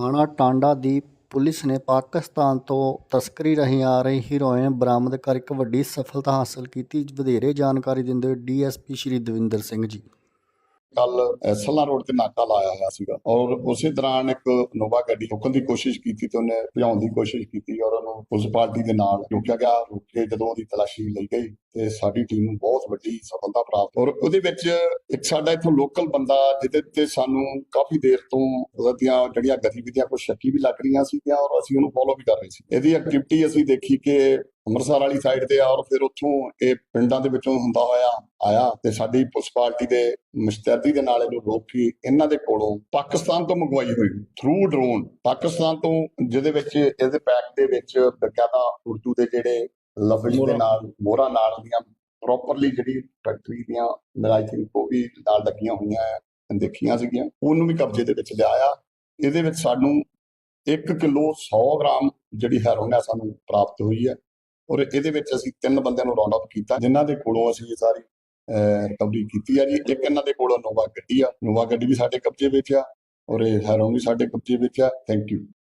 ਥਾਣਾ ਟਾਂਡਾ ਦੀ ਪੁਲਿਸ ਨੇ ਪਾਕਿਸਤਾਨ ਤੋਂ ਤਸਕਰੀ ਰਾਹੀਂ ਆ ਰਹੀ ਹੀਰੋਇਨ ਬਰਾਮਦ ਕਰ ਇੱਕ ਵੱਡੀ ਸਫਲਤਾ ਹਾਸਲ ਕੀਤੀ। ਵਧੇਰੇ ਜਾਣਕਾਰੀ ਦਿੰਦੇ ਹੋਏ ਡੀਐਸਪੀ ਸ਼੍ਰੀ ਦਵਿੰਦਰ ਸਿੰਘ ਜੀ। ਕੱਲ ਸੱਲਾ ਰੋਡ ਤੇ ਨਾਕਾ ਲਾਇਆ ਹੋਇਆ ਸੀਗਾ। ਔਰ ਉਸੇ ਦੌਰਾਨ ਇੱਕ ਨੋਵਾ ਗੱਡੀ ਰੁਕਣ ਦੀ ਕੋਸ਼ਿਸ਼ ਕੀਤੀ ਤੇ ਉਹਨੇ ਭਜਾਉਣ ਦੀ ਕੋਸ਼ਿਸ਼ ਕੀਤੀ ਔਰ ਉਹਨੂੰ ਪੁਲਿਸ ਪਾਰਟੀ ਦੇ ਨਾਲ ਰੋਕਿਆ ਗਿਆ। ਰੁਕ ਕੇ ਜਦੋਂ ਉਹਦੀ ਤਲਾਸ਼ੀ ਲਈ ਗਈ ਤੇ ਸਾਡੀ ਟੀਮ ਨੂੰ ਬਹੁਤ ਵੱਡੀ ਸਫਲਤਾ ਪ੍ਰਾਪਤ ਔਰ ਉਹਦੇ ਵਿੱਚ ਇੱਕ ਸਾਡਾ ਇੱਥੋਂ ਲੋਕਲ ਬੰਦਾ ਜਿਹਦੇ ਤੇ ਸਾਨੂੰ ਕਾਫੀ ਦੇਰ ਤੋਂ ਉਹਦੀਆਂ ਜਿਹੜੀਆਂ ਗਤੀਵਿਧੀਆਂ ਕੁਝ ਸ਼ੱਕੀ ਵੀ ਲੱਗ ਰਹੀਆਂ ਸੀਗੀਆਂ ਔਰ ਅਸੀਂ ਉਹਨੂੰ ਫੋਲੋ ਵੀ ਕਰ ਰਹੇ ਸੀ। ਇਹਦੀ ਐਕਟੀਵਿਟੀ ਅਸੀਂ ਦੇਖੀ ਕਿ ਅੰਮ੍ਰਿਤਸਰ ਵਾਲੀ ਸਾਈਡ ਤੇ ਆ ਔਰ ਫਿਰ ਉੱਥੋਂ ਇਹ ਪਿੰਡਾਂ ਦੇ ਵਿੱਚੋਂ ਹੁੰਦਾ ਹੋਇਆ ਆਇਆ ਤੇ ਸਾਡੀ ਪੁਲਿਸ ਪਾਰਟੀ ਦੇ ਮੁਸ਼ਤੈਦੀ ਦੇ ਨਾਲ ਇਹਨੂੰ ਰੋਕ ਇਹਨਾਂ ਦੇ ਕੋਲੋਂ ਪਾਕਿਸਤਾਨ ਤੋਂ ਮੰਗਵਾਈ ਹੋਈ ਥਰੂ ਡਰੋਨ ਪਾਕਿਸਤਾਨ ਤੋਂ ਜਿਹਦੇ ਵਿੱਚ ਇਹਦੇ ਪੈਕ ਦੇ ਵਿੱਚ ਬਕਾਇਦਾ ਉਰਦੂ ਦੇ ਜਿਹੜੇ ਲਫ਼ਜ਼ ਦੇ ਨਾਲ ਮੋਹਰਾਂ ਨਾਲ ਦੀਆਂ ਪ੍ਰੋਪਰਲੀ ਜਿਹੜੀ ਫੈਕਟਰੀ ਦੀਆਂ ਮੇਰਾ ਆਈ ਥਿੰਕ ਉਹ ਵੀ ਨਾਲ ਲੱਗੀਆਂ ਹੋਈਆਂ ਦੇਖੀਆਂ ਸੀਗੀਆਂ। ਉਹਨੂੰ ਵੀ ਕਬਜ਼ੇ ਦੇ ਵਿੱਚ ਲਿਆਇਆ। ਇਹਦੇ ਵਿੱਚ ਸਾਨੂੰ 1 ਕਿਲੋ 100 ਗ੍ਰਾਮ ਜਿਹੜੀ ਹੈਰੋਇਨ ਹੈ ਸਾਨੂੰ ਪ੍ਰਾਪਤ ਹੋਈ ਹੈ ਔਰ ਇਹਦੇ ਵਿੱਚ ਅਸੀਂ ਤਿੰਨ ਬੰਦਿਆਂ ਨੂੰ ਰਾਉਂਡ ਅਪ ਕੀਤਾ, ਜਿਨ੍ਹਾਂ ਦੇ ਕੋਲੋਂ ਅਸੀਂ ਇਹ ਸਾਰੀ ਰਿਕਵਰੀ ਕੀਤੀ ਆ ਜੀ। ਇੱਕ ਇਹਨਾਂ ਦੇ ਕੋਲੋਂ ਨੋਵਾ ਗੱਡੀ ਆ। ਨੋਵਾ ਗੱਡੀ ਵੀ ਸਾਡੇ ਕਬਜ਼ੇ ਵਿੱਚ ਆ ਔਰ ਇਹ ਹੈਰੋਇਨ ਵੀ ਸਾਡੇ ਕਬਜ਼ੇ ਵਿੱਚ ਆ। Thank you